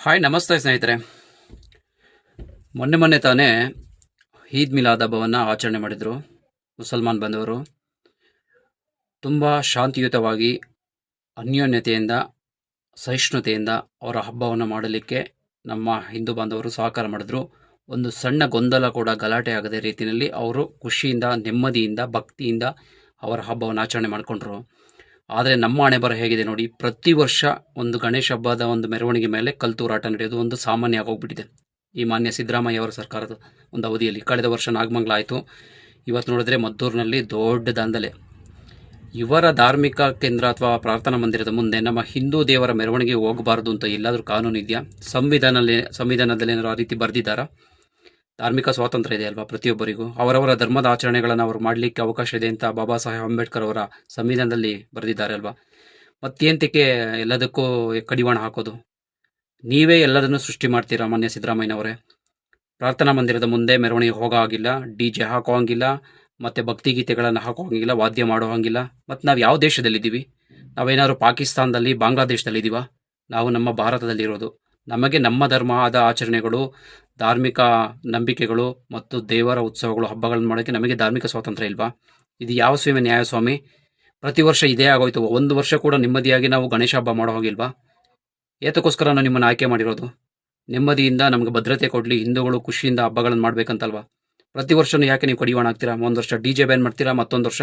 Hi, ನಮಸ್ತೆ ಸ್ನೇಹಿತರೆ. ಮೊನ್ನೆ ಮೊನ್ನೆ ತಾನೇ ಈದ್ ಮಿಲಾದ್ ಹಬ್ಬವನ್ನು ಆಚರಣೆ ಮಾಡಿದರು ಮುಸಲ್ಮಾನ್ ಬಂದವರು. ತುಂಬ ಶಾಂತಿಯುತವಾಗಿ, ಅನ್ಯೋನ್ಯತೆಯಿಂದ, ಸಹಿಷ್ಣುತೆಯಿಂದ ಅವರ ಹಬ್ಬವನ್ನು ಮಾಡಲಿಕ್ಕೆ ನಮ್ಮ ಹಿಂದೂ ಬಾಂಧವರು ಸಹಕಾರ ಮಾಡಿದ್ರು. ಒಂದು ಸಣ್ಣ ಗೊಂದಲ ಕೂಡ ಗಲಾಟೆ ಆಗದೆ ರೀತಿಯಲ್ಲಿ ಅವರು ಖುಷಿಯಿಂದ, ನೆಮ್ಮದಿಯಿಂದ, ಭಕ್ತಿಯಿಂದ ಅವರ ಹಬ್ಬವನ್ನು ಆಚರಣೆ ಮಾಡಿಕೊಂಡ್ರು. ಆದರೆ ನಮ್ಮ ಹಣೆ ಬರ ಹೇಗಿದೆ ನೋಡಿ, ಪ್ರತಿ ವರ್ಷ ಒಂದು ಗಣೇಶ ಹಬ್ಬದ ಒಂದು ಮೆರವಣಿಗೆ ಮೇಲೆ ಕಲ್ತೂರಾಟ ನಡೆಯೋದು ಒಂದು ಸಾಮಾನ್ಯ ಆಗೋಗ್ಬಿಟ್ಟಿದೆ. ಈ ಮಾನ್ಯ ಸಿದ್ದರಾಮಯ್ಯ ಅವರ ಸರ್ಕಾರದ ಒಂದು ಅವಧಿಯಲ್ಲಿ. ಕಳೆದ ವರ್ಷ ನಾಗಮಂಗಲ ಆಯಿತು. ಇವತ್ತು ನೋಡಿದ್ರೆ ಮದ್ದೂರಿನಲ್ಲಿ ದೊಡ್ಡ ದಾಂಧಲೆ. ಇವರ ಧಾರ್ಮಿಕ ಕೇಂದ್ರ ಅಥವಾ ಪ್ರಾರ್ಥನಾ ಮಂದಿರದ ಮುಂದೆ ನಮ್ಮ ಹಿಂದೂ ದೇವರ ಮೆರವಣಿಗೆ ಹೋಗಬಾರ್ದು ಅಂತ ಎಲ್ಲಾದರೂ ಕಾನೂನು ಇದೆಯಾ ಸಂವಿಧಾನದಲ್ಲಿ ಸಂವಿಧಾನದಲ್ಲಿ ಏನಾದ್ರು ಆ ರೀತಿ ಬರೆದಿದ್ದಾರಾ? ಧಾರ್ಮಿಕ ಸ್ವಾತಂತ್ರ್ಯ ಇದೆ ಅಲ್ವಾ ಪ್ರತಿಯೊಬ್ಬರಿಗೂ? ಅವರವರ ಧರ್ಮದ ಆಚರಣೆಗಳನ್ನು ಅವರು ಮಾಡಲಿಕ್ಕೆ ಅವಕಾಶ ಇದೆ ಅಂತ ಬಾಬಾ ಸಾಹೇಬ್ ಅಂಬೇಡ್ಕರ್ ಅವರ ಸಂವಿಧಾನದಲ್ಲಿ ಬರೆದಿದ್ದಾರೆ ಅಲ್ವಾ? ಮತ್ತೇಂತಕ್ಕೆ ಎಲ್ಲದಕ್ಕೂ ಕಡಿವಾಣ ಹಾಕೋದು? ನೀವೇ ಎಲ್ಲದನ್ನು ಸೃಷ್ಟಿ ಮಾಡ್ತೀರಾ ಮಾನ್ಯ ಸಿದ್ದರಾಮಯ್ಯನವರೇ? ಪ್ರಾರ್ಥನಾ ಮಂದಿರದ ಮುಂದೆ ಮೆರವಣಿಗೆ ಹೋಗೋ ಹಾಗಿಲ್ಲ, ಡಿ ಜೆ ಹಾಕೋ ಹಂಗಿಲ್ಲ, ಮತ್ತು ಭಕ್ತಿಗೀತೆಗಳನ್ನು ಹಾಕೋ ಹಂಗಿಲ್ಲ, ವಾದ್ಯ ಮಾಡೋ ಹಂಗಿಲ್ಲ. ಮತ್ತು ನಾವು ಯಾವ ದೇಶದಲ್ಲಿದ್ದೀವಿ? ನಾವೇನಾದ್ರು ಪಾಕಿಸ್ತಾನದಲ್ಲಿ, ಬಾಂಗ್ಲಾದೇಶದಲ್ಲಿದ್ದೀವ? ನಾವು ನಮ್ಮ ಭಾರತದಲ್ಲಿರೋದು. ನಮಗೆ ನಮ್ಮ ಧರ್ಮ ಆದ ಆಚರಣೆಗಳು, ಧಾರ್ಮಿಕ ನಂಬಿಕೆಗಳು ಮತ್ತು ದೇವರ ಉತ್ಸವಗಳು, ಹಬ್ಬಗಳನ್ನು ಮಾಡೋಕ್ಕೆ ನಮಗೆ ಧಾರ್ಮಿಕ ಸ್ವಾತಂತ್ರ್ಯ ಇಲ್ವಾ? ಇದು ಯಾವ ಸ್ವಾಮಿ ನ್ಯಾಯಸ್ವಾಮಿ ಪ್ರತಿ ವರ್ಷ ಇದೇ ಆಗೋಯ್ತು. ಒಂದು ವರ್ಷ ಕೂಡ ನೆಮ್ಮದಿಯಾಗಿ ನಾವು ಗಣೇಶ ಹಬ್ಬ ಮಾಡೋ ಹೋಗಿಲ್ವಾ ಏತಕ್ಕೋಸ್ಕರ ನಾವು ನಿಮ್ಮನ್ನು ಆಯ್ಕೆ ಮಾಡಿರೋದು. ನೆಮ್ಮದಿಯಿಂದ ನಮಗೆ ಭದ್ರತೆ ಕೊಡಲಿ, ಹಿಂದೂಗಳು ಖುಷಿಯಿಂದ ಹಬ್ಬಗಳನ್ನು ಮಾಡ್ಬೇಕಂತಲ್ವಾ? ಪ್ರತಿ ವರ್ಷನೂ ಯಾಕೆ ನೀವು ಕಡಿವಾಣ ಆಗ್ತೀರಾ ಒಂದು ವರ್ಷ ಡಿ ಜೆ ಬ್ಯಾನ್ ಮಾಡ್ತೀರಾ? ಮತ್ತೊಂದು ವರ್ಷ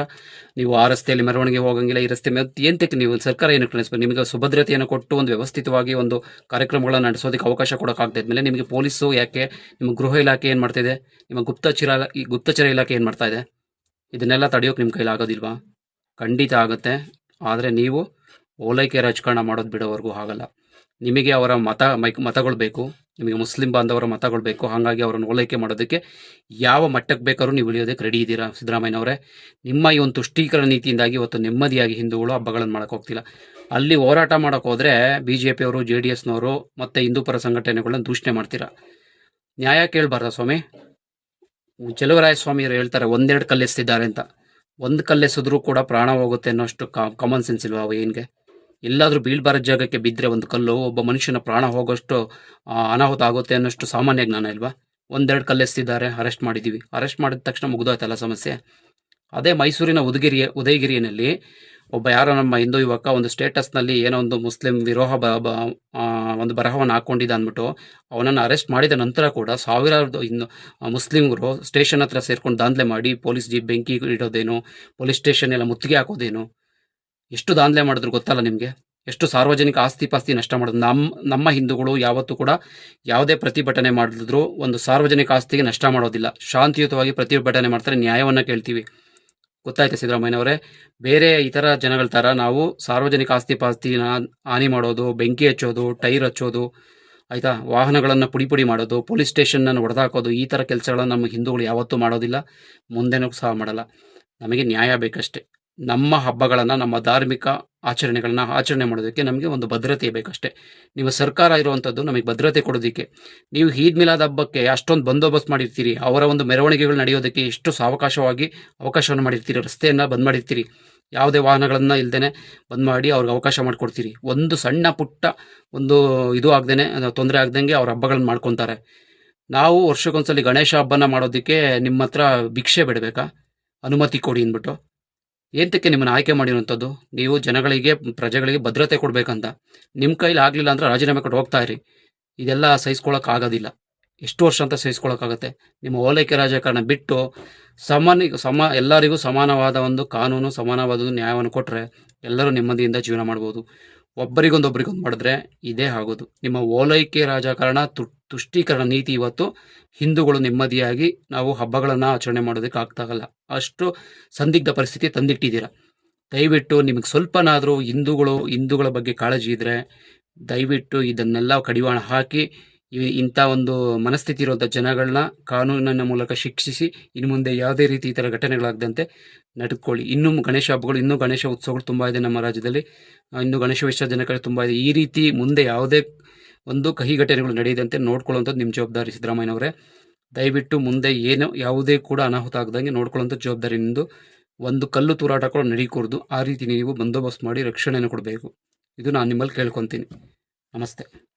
ನೀವು ಆ ರಸ್ತೆಯಲ್ಲಿ ಮೆರವಣಿಗೆ ಹೋಗಂಗಿಲ್ಲ, ಈ ರಸ್ತೆ ಮೇಲೆ ಏಂತಕ್ಕೆ ನೀವು? ಸರ್ಕಾರ ಏನು ಕಳಿಸ್ಬೇಕು? ನಿಮಗೆ ಸುಭದ್ರತೆಯನ್ನು ಕೊಟ್ಟು ಒಂದು ವ್ಯವಸ್ಥಿತವಾಗಿ ಒಂದು ಕಾರ್ಯಕ್ರಮಗಳನ್ನು ನಡೆಸೋದಕ್ಕೆ ಅವಕಾಶ ಕೊಡೋಕ್ಕಾಗದ ಮೇಲೆ ನಿಮಗೆ ಪೊಲೀಸು ಯಾಕೆ, ನಿಮ್ಮ ಗೃಹ ಇಲಾಖೆ ಏನು ಮಾಡ್ತಿದೆ? ನಿಮ್ಮ ಗುಪ್ತಚರ ಈ ಗುಪ್ತಚರ ಇಲಾಖೆ ಏನು ಮಾಡ್ತಾ ಇದೆ? ಇದನ್ನೆಲ್ಲ ತಡೆಯೋಕೆ ನಿಮ್ಮ ಕೈಲಿ ಆಗೋದಿಲ್ವಾ? ಖಂಡಿತ ಆಗುತ್ತೆ. ಆದರೆ ನೀವು ಓಲೈಕೆ ರಾಜಕಾರಣ ಮಾಡೋದು ಬಿಡೋವರೆಗೂ ಆಗಲ್ಲ ನಿಮಗೆ ಅವರ ಮತ ಮತಗಳು ಬೇಕು. ನಿಮಗೆ ಮುಸ್ಲಿಂ ಬಾಂಧವರ ಮತಗಳು ಬೇಕು. ಹಾಗಾಗಿ ಅವರನ್ನು ಓಲೈಕೆ ಮಾಡೋದಕ್ಕೆ ಯಾವ ಮಟ್ಟಕ್ಕೆ ಬೇಕಾದ್ರೂ ನೀವು ಇಳಿಯೋದಕ್ಕೆ ರೆಡಿ ಇದ್ದೀರಾ, ಸಿದ್ದರಾಮಯ್ಯನವರೇ? ನಿಮ್ಮ ಈ ಒಂದು ತುಷ್ಟೀಕರಣ ನೀತಿಯಿಂದಾಗಿ ಇವತ್ತು ನೆಮ್ಮದಿಯಾಗಿ ಹಿಂದೂಗಳು ಹಬ್ಬಗಳನ್ನು ಮಾಡಕ್ಕೆ ಹೋಗ್ತಿಲ್ಲ. ಅಲ್ಲಿ ಹೋರಾಟ ಮಾಡೋಕೆ ಹೋದರೆ ಬಿ ಜೆ ಪಿಯವರು ಜೆ ಡಿ ಎಸ್ನವರು ಮತ್ತು ಹಿಂದೂಪರ ಸಂಘಟನೆಗಳನ್ನ ದೂಷಣೆ ಮಾಡ್ತೀರಾ? ನ್ಯಾಯ ಕೇಳಬಾರ್ದ ಸ್ವಾಮಿ? ಚಲುವರಾಯ ಹೇಳ್ತಾರೆ, ಒಂದೆರಡು ಕಲ್ಲೆಸ್ತಿದ್ದಾರೆ ಅಂತ. ಒಂದು ಕಲ್ಲೆಸಿದ್ರೂ ಕೂಡ ಪ್ರಾಣ ಹೋಗುತ್ತೆ ಅನ್ನೋಷ್ಟು ಕಾಮನ್ ಸೆನ್ಸ್ ಇಲ್ವಾ ಅವು ಏನ್ಗೆ? ಎಲ್ಲಾದರೂ ಬೀಳ್ಬಾರ ಜಾಗಕ್ಕೆ ಬಿದ್ದರೆ ಒಂದು ಕಲ್ಲು, ಒಬ್ಬ ಮನುಷ್ಯನ ಪ್ರಾಣ ಹೋಗೋಷ್ಟು ಅನಾಹುತ ಆಗುತ್ತೆ ಅನ್ನೋಷ್ಟು ಸಾಮಾನ್ಯ ಜ್ಞಾನ ಇಲ್ವಾ? ಒಂದೆರಡು ಕಲ್ಲೆಸ್ತಿದ್ದಾರೆ, ಅರೆಸ್ಟ್ ಮಾಡಿದ್ದೀವಿ ಅರೆಸ್ಟ್ ಮಾಡಿದ ತಕ್ಷಣ ಮುಗಿದೋಯ್ತಲ್ಲ ಸಮಸ್ಯೆ. ಅದೇ ಮೈಸೂರಿನ ಉದಗಿರಿ ಉದಯಗಿರಿಯಲ್ಲಿ ಒಬ್ಬ ಯಾರೋ ನಮ್ಮ ಹಿಂದೂ ಯುವಕ ಒಂದು ಸ್ಟೇಟಸ್ನಲ್ಲಿ ಏನೋ ಒಂದು ಮುಸ್ಲಿಂ ವಿರೋಹ ಬ- ಒಂದು ಬರಹವನ್ನು ಹಾಕೊಂಡಿದ್ದ ಅಂದ್ಬಿಟ್ಟು ಅವನನ್ನು ಅರೆಸ್ಟ್ ಮಾಡಿದ ನಂತರ ಕೂಡ ಸಾವಿರಾರು ಇನ್ನು ಮುಸ್ಲಿಮ್ರು ಸ್ಟೇಷನ್ ಹತ್ರ ಸೇರ್ಕೊಂಡು ದಾಂಧಲೆ ಮಾಡಿ, ಪೊಲೀಸ್ ಜೀಪ್ ಬೆಂಕಿ ಇಡೋದೇನು, ಪೊಲೀಸ್ ಸ್ಟೇಷನ್ ಎಲ್ಲ ಮುತ್ತಿಗೆ ಹಾಕೋದೇನು ಎಷ್ಟು ದಾಂಧಲೆ ಮಾಡಿದ್ರು ಗೊತ್ತಲ್ಲ ನಿಮಗೆ? ಎಷ್ಟು ಸಾರ್ವಜನಿಕ ಆಸ್ತಿ ಪಾಸ್ತಿ ನಷ್ಟ ಮಾಡಿದ್ರು? ನಮ್ಮ ನಮ್ಮ ಹಿಂದೂಗಳು ಯಾವತ್ತೂ ಕೂಡ ಯಾವುದೇ ಪ್ರತಿಭಟನೆ ಮಾಡಿದ್ರು ಒಂದು ಸಾರ್ವಜನಿಕ ಆಸ್ತಿಗೆ ನಷ್ಟ ಮಾಡೋದಿಲ್ಲ. ಶಾಂತಿಯುತವಾಗಿ ಪ್ರತಿಭಟನೆ ಮಾಡ್ತಾರೆ, ನ್ಯಾಯವನ್ನು ಕೇಳ್ತೀವಿ. ಗೊತ್ತಾಯ್ತು ಸಿದ್ದರಾಮಯ್ಯನವರೇ? ಬೇರೆ ಇತರ ಜನಗಳ ಥರ ನಾವು ಸಾರ್ವಜನಿಕ ಆಸ್ತಿ ಪಾಸ್ತಿನ ಹಾನಿ ಮಾಡೋದು, ಬೆಂಕಿ ಹಚ್ಚೋದು, ಟೈರ್ ಹಚ್ಚೋದು, ಆಯಿತಾ? ವಾಹನಗಳನ್ನು ಪುಡಿ ಪುಡಿ ಮಾಡೋದು, ಪೊಲೀಸ್ ಸ್ಟೇಷನ್ನನ್ನು ಹೊಡೆದಾಕೋದು ಈ ಥರ ಕೆಲಸಗಳನ್ನು ನಮ್ಮ ಹಿಂದೂಗಳು ಯಾವತ್ತೂ ಮಾಡೋದಿಲ್ಲ. ಮುಂದೆನೂ ಸಹ ಮಾಡಲ್ಲ. ನಮಗೆ ನ್ಯಾಯ ಬೇಕಷ್ಟೇ. ನಮ್ಮ ಹಬ್ಬಗಳನ್ನು, ನಮ್ಮ ಧಾರ್ಮಿಕ ಆಚರಣೆಗಳನ್ನ ಆಚರಣೆ ಮಾಡೋದಕ್ಕೆ ನಮಗೆ ಒಂದು ಭದ್ರತೆ ಬೇಕಷ್ಟೇ. ನಿಮ್ಮ ಸರ್ಕಾರ ಇರುವಂಥದ್ದು ನಮಗೆ ಭದ್ರತೆ ಕೊಡೋದಕ್ಕೆ. ನೀವು ಈದ್ ಮಿಲಾದ್ ಹಬ್ಬಕ್ಕೆ ಅಷ್ಟೊಂದು ಬಂದೋಬಸ್ತ್ ಮಾಡಿರ್ತೀರಿ, ಅವರ ಒಂದು ಮೆರವಣಿಗೆಗಳು ನಡೆಯೋದಕ್ಕೆ ಎಷ್ಟು ಸಾವಕಾಶವಾಗಿ ಅವಕಾಶವನ್ನು ಮಾಡಿರ್ತೀರಿ, ರಸ್ತೆಯನ್ನು ಬಂದ್ ಮಾಡಿರ್ತೀರಿ, ಯಾವುದೇ ವಾಹನಗಳನ್ನು ಇಲ್ದೇನೆ ಬಂದ್ ಮಾಡಿ ಅವ್ರಿಗೆ ಅವಕಾಶ ಮಾಡಿಕೊಡ್ತೀರಿ. ಒಂದು ಸಣ್ಣ ಪುಟ್ಟ ಒಂದು ಇದು ಆಗ್ದೇನೆ ತೊಂದರೆ ಆಗ್ದಂಗೆ ಅವ್ರ ಹಬ್ಬಗಳನ್ನ ಮಾಡ್ಕೊತಾರೆ. ನಾವು ವರ್ಷಕ್ಕೊಂದ್ಸಲಿ ಗಣೇಶ ಹಬ್ಬನ ಮಾಡೋದಕ್ಕೆ ನಿಮ್ಮ ಹತ್ರ ಭಿಕ್ಷೆ ಬಿಡಬೇಕಾ? ಅನುಮತಿ ಕೊಡಿ ಅಂದ್ಬಿಟ್ಟು. ಏಂತಕ್ಕೆ ನಿಮ್ಮನ್ನು ಆಯ್ಕೆ ಮಾಡಿರುವಂಥದ್ದು? ನೀವು ಜನಗಳಿಗೆ, ಪ್ರಜೆಗಳಿಗೆ ಭದ್ರತೆ ಕೊಡಬೇಕಂತ. ನಿಮ್ಮ ಕೈಲಿ ಆಗಲಿಲ್ಲ ಅಂದ್ರೆ ರಾಜೀನಾಮೆ ಕೊಟ್ಟು ಹೋಗ್ತಾ ಇರಿ. ಇದೆಲ್ಲ ಸಹಿಸ್ಕೊಳಕ್ ಆಗೋದಿಲ್ಲ. ಎಷ್ಟು ವರ್ಷ ಅಂತ ಸಹಿಸ್ಕೊಳಕ್ಕಾಗತ್ತೆ ನಿಮ್ಮ ಓಲೈಕೆ ರಾಜಕಾರಣ ಬಿಟ್ಟು ಸಮಾನ, ಸಮ, ಎಲ್ಲರಿಗೂ ಸಮಾನವಾದ ಒಂದು ಕಾನೂನು, ಸಮಾನವಾದ ನ್ಯಾಯವನ್ನು ಕೊಟ್ಟರೆ ಎಲ್ಲರೂ ನೆಮ್ಮದಿಯಿಂದ ಜೀವನ ಮಾಡ್ಬೋದು. ಒಬ್ಬರಿಗೊಂದು ಒಬ್ರಿಗೊಂದು ಮಾಡಿದ್ರೆ ಇದೇ ಆಗೋದು. ನಿಮ್ಮ ಓಲೈಕೆ ರಾಜಕಾರಣ ತುಷ್ಟೀಕರಣ ನೀತಿ ಇವತ್ತು ಹಿಂದೂಗಳು ನೆಮ್ಮದಿಯಾಗಿ ನಾವು ಹಬ್ಬಗಳನ್ನು ಆಚರಣೆ ಮಾಡೋದಕ್ಕೆ ಆಗ್ತಾಗಲ್ಲ. ಅಷ್ಟು ಸಂದಿಗ್ಧ ಪರಿಸ್ಥಿತಿ ತಂದಿಟ್ಟಿದ್ದೀರಾ? ದಯವಿಟ್ಟು ನಿಮಗೆ ಸ್ವಲ್ಪನಾದರೂ ಹಿಂದೂಗಳು, ಹಿಂದೂಗಳ ಬಗ್ಗೆ ಕಾಳಜಿ ಇದ್ದರೆ ದಯವಿಟ್ಟು ಇದನ್ನೆಲ್ಲ ಕಡಿವಾಣ ಹಾಕಿ ಇಂಥ ಒಂದು ಮನಸ್ಥಿತಿ ಇರುವಂಥ ಜನಗಳನ್ನ ಕಾನೂನಿನ ಮೂಲಕ ಶಿಕ್ಷಿಸಿ ಇನ್ನು ಮುಂದೆ ಯಾವುದೇ ರೀತಿ ಈ ಥರ ಘಟನೆಗಳಾಗದಂತೆ ನಡ್ಕೊಳ್ಳಿ. ಇನ್ನೂ ಗಣೇಶ ಹಬ್ಬಗಳು, ಇನ್ನೂ ಗಣೇಶ ಉತ್ಸವಗಳು ತುಂಬ ಇದೆ ನಮ್ಮ ರಾಜ್ಯದಲ್ಲಿ. ಇನ್ನೂ ಗಣೇಶ ವಿಸರ್ಜನೆಗಳು ತುಂಬ ಇದೆ. ಈ ರೀತಿ ಮುಂದೆ ಯಾವುದೇ ಒಂದು ಕಹಿ ಘಟನೆಗಳು ನಡೆಯದಂತೆ ನೋಡ್ಕೊಳ್ಳುವಂಥದ್ದು ನಿಮ್ಮ ಜವಾಬ್ದಾರಿ ಸಿದ್ದರಾಮಯ್ಯನವರೇ. ದಯವಿಟ್ಟು ಮುಂದೆ ಏನು, ಯಾವುದೇ ಕೂಡ ಅನಾಹುತ ಆಗದಂಗೆ ನೋಡ್ಕೊಳ್ಳುವಂಥ ಜವಾಬ್ದಾರಿ ನಿಮ್ಮದು ಒಂದು ಕಲ್ಲು ತೂರಾಟ ಕೂಡ ನಡೀಕೂಡ್ದು. ಆ ರೀತಿ ನೀವು ಬಂದೋಬಸ್ತ್ ಮಾಡಿ ರಕ್ಷಣೆಯನ್ನು ಕೊಡಬೇಕು. ಇದು ನಾನು ನಿಮ್ಮಲ್ಲಿ ಕೇಳ್ಕೊತೀನಿ. ನಮಸ್ತೆ.